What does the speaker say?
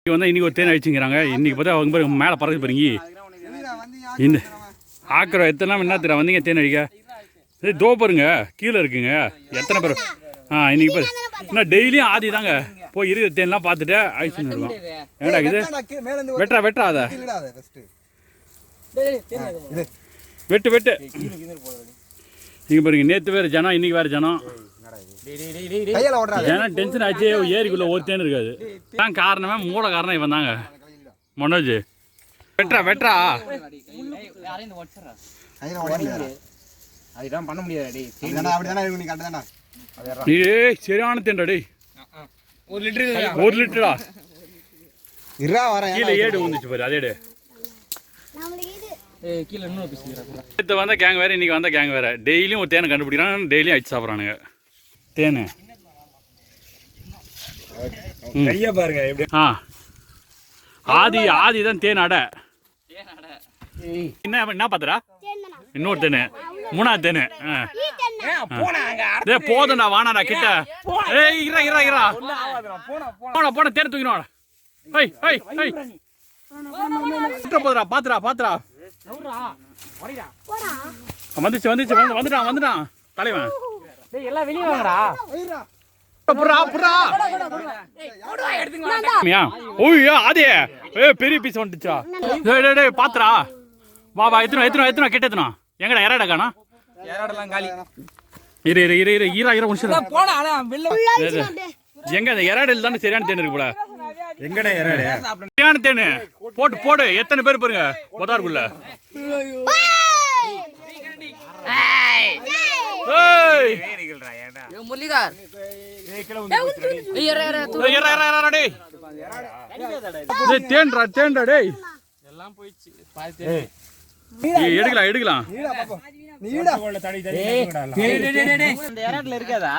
இன்னைக்கு வந்து இன்னைக்கு ஒரு தேன் அழிச்சுங்கிறாங்க. இன்னைக்கு பார்த்தா அவங்க பாருங்க மேலே பறந்து பாருங்க. இந்த ஆக்கிரம் எத்தனை என்ன தெரியும் வந்தீங்க தேன் அடிக்க சரி தோ பாருங்க கீழே இருக்குங்க. எத்தனை பேர்? ஆ இன்னைக்கு பாரு. என்ன டெய்லியும் ஆதி தாங்க. போய் இருக்கிற தேன்லாம் பார்த்துட்டு அழிச்சுன்னு இருக்கோம் ஏடா இது? வெட்டுறா வெட்டுறா அதை. வெட்டு வெட்டு. இங்கே பாருங்க நேற்று வேறு ஜனம் இன்னைக்கு வேறு ஜனம். கையில ஓடுறாரு ஜனம் டென்ஷன் ஆச்சு ஏரிக்குள்ளே ஒரு தேன் இருக்காது. தான் காரணமே மூல காரணம் இவன் தாங்க. மனோஜ். கையில ஓடுறாரு அதுதான் பண்ண முடியாது ஏய் சரியான டேய். ஒரு லிட்டர் ஒரு லிட்டரா? இருடா வரேன். கீழே ஏடு வந்துச்சு பாரு அதேடு ஏய் கீழ இன்னொரு வந்த கேங் வேறு இன்னைக்கு வந்த கேங் வேறு. டெய்லியும் ஒரு தேனை கண்டுபிடிக்கிறான் டெய்லியும் அடிச்சு சாப்பிட்றானுங்க. தேனு. கையை பாருங்க எப்படி ஆ. ஆதி ஆதி தான் தேன் அடை. என்ன என்ன பார்த்துடா? இன்னொரு தேனு. மூணாவது தேனு. டேய் போதும்டா வானாடா கிட்ட. ஏய் இரா இரா இரா போனா போனா போடா போட. தேன் தூக்கினோட ஐய் ஐய் ஐய் போதுடா பாத்துடா பாத்துடா. வந்துச்சு வந்துச்சு வந்து வந்துட்டான் வந்துட்டான். தலைவன். டேய் எல்லாம் வெளிய வாங்கடா. புறா புறா. மியா ஓய்யா ஆதே ஏ பெரிய பீஸ் வந்துச்சா? டேய் டேய் டேய் பாத்துடா வா வா எத்தனை எத்தனை எத்தனை கிட்ட எத்தனை எங்கடா எறடா காணா? காலி? இரு இரு இரு இரு ஈரா ஈரா முடிச்சிடலாம் போடா அண்ணா வெளில எங்க அந்த எறாடல் தானே சரியான தேன் இருக்கு போல. எங்கடா இறாடு சரியான தேனு. போட்டு போடு. எத்தனை பேர் பாருங்க உதாருக்குள்ள. ஏய். இறா, இறா, இறா, டேய். எல்லாம் போயிடுச்சு எடுக்கலாம் எடுக்கலாம் நீடா பாப்போம் நீடா தடி தடி தடிங்கடா எல்லாம். டேய் டேய் டேய் டேய் இந்த எராட்ல இருக்காதா